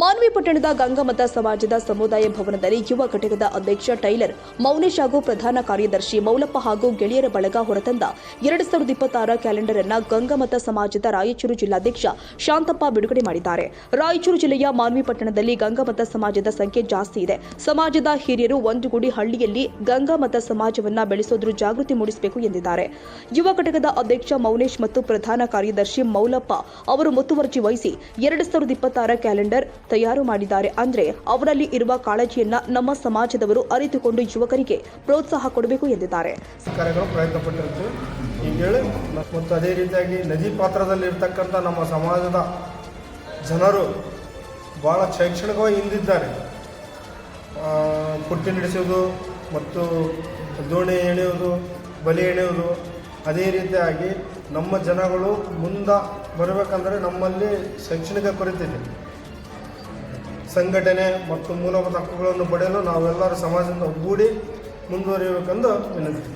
ಮಾನ್ವಿ ಪಟ್ಟಣದ ಗಂಗಮತ ಸಮಾಜದ ಸಮುದಾಯ ಭವನದಲ್ಲಿ ಯುವ ಘಟಕದ ಅಧ್ಯಕ್ಷ ಟೈಲರ್ ಮೌನೇಶ್ ಹಾಗೂ ಪ್ರಧಾನ ಕಾರ್ಯದರ್ಶಿ ಮೌಲಪ್ಪ ಹಾಗೂ ಗೆಳೆಯರ ಬಳಗ ಹೊರತಂದ ಎರಡು ಸಾವಿರದ ಇಪ್ಪತ್ತಾರ ಕ್ಯಾಲೆಂಡರ್ ಅನ್ನ ಗಂಗಮತ ಸಮಾಜದ ರಾಯಚೂರು ಜಿಲ್ಲಾಧ್ಯಕ್ಷ ಶಾಂತಪ್ಪ ಬಿಡುಗಡೆ ಮಾಡಿದ್ದಾರೆ. ರಾಯಚೂರು ಜಿಲ್ಲೆಯ ಮಾನ್ವಿ ಪಟ್ಟಣದಲ್ಲಿ ಗಂಗಮತ ಸಮಾಜದ ಸಂಖ್ಯೆ ಜಾಸ್ತಿ ಇದೆ. ಸಮಾಜದ ಹಿರಿಯರು ಒಂದುಗೂಡಿ ಹಳ್ಳಿಯಲ್ಲಿ ಗಂಗಾಮತ ಸಮಾಜವನ್ನ ಬೆಳೆಸೋದ್ರ ಜಾಗೃತಿ ಮೂಡಿಸಬೇಕು ಎಂದಿದ್ದಾರೆ. ಯುವ ಘಟಕದ ಅಧ್ಯಕ್ಷ ಮೌನೇಶ್ ಮತ್ತು ಪ್ರಧಾನ ಕಾರ್ಯದರ್ಶಿ ಮೌಲಪ್ಪ ಅವರು ಮುತುವರ್ಜಿ ವಹಿಸಿ ಎರಡು ಸಾವಿರದ ಇಪ್ಪತ್ತಾರ ಕ್ಯಾಲೆಂಡರ್ ತಯಾರು ಮಾಡಿದ್ದಾರೆ. ಅಂದ್ರೆ ಅವರಲ್ಲಿ ಇರುವ ಕಾಳಜಿಯನ್ನ ನಮ್ಮ ಸಮಾಜದವರು ಅರಿತುಕೊಂಡು ಯುವಕರಿಗೆ ಪ್ರೋತ್ಸಾಹ ಕೊಡಬೇಕು ಎಂದಿದ್ದಾರೆ. ಪ್ರಯತ್ನ ಪಟ್ಟಿರ್ತೀವಿ ಈಗ ಹೇಳಿ, ಮತ್ತು ಅದೇ ರೀತಿಯಾಗಿ ನದಿ ಪಾತ್ರದಲ್ಲಿ ಇರ್ತಕ್ಕಂಥ ನಮ್ಮ ಸಮಾಜದ ಜನರು ಭಾಳ ಶೈಕ್ಷಣಿಕವಾಗಿ ಹಿಂದಿದ್ದಾರೆ. ಪುಟ್ಟಿ ನಡೆಸೋದು ಮತ್ತು ದೋಣಿ ಎಳೆಯೋದು ಬಲಿ ಎಳೆಯೋದು ಅದೇ ರೀತಿಯಾಗಿ ನಮ್ಮ ಜನಗಳು ಮುಂದೆ ಬರಬೇಕಂದ್ರೆ ನಮ್ಮಲ್ಲಿ ಶೈಕ್ಷಣಿಕ ಕೊರತೆ ಇದೆ. ಸಂಘಟನೆ ಮತ್ತು ಮೂಲಭೂತ ಹಕ್ಕುಗಳನ್ನು ಪಡೆಯಲು ನಾವೆಲ್ಲರೂ ಸಮಾಜದಿಂದ ಒಗ್ಗೂಡಿ ಮುಂದುವರಿಯಬೇಕೆಂದು ವಿನಂತಿ.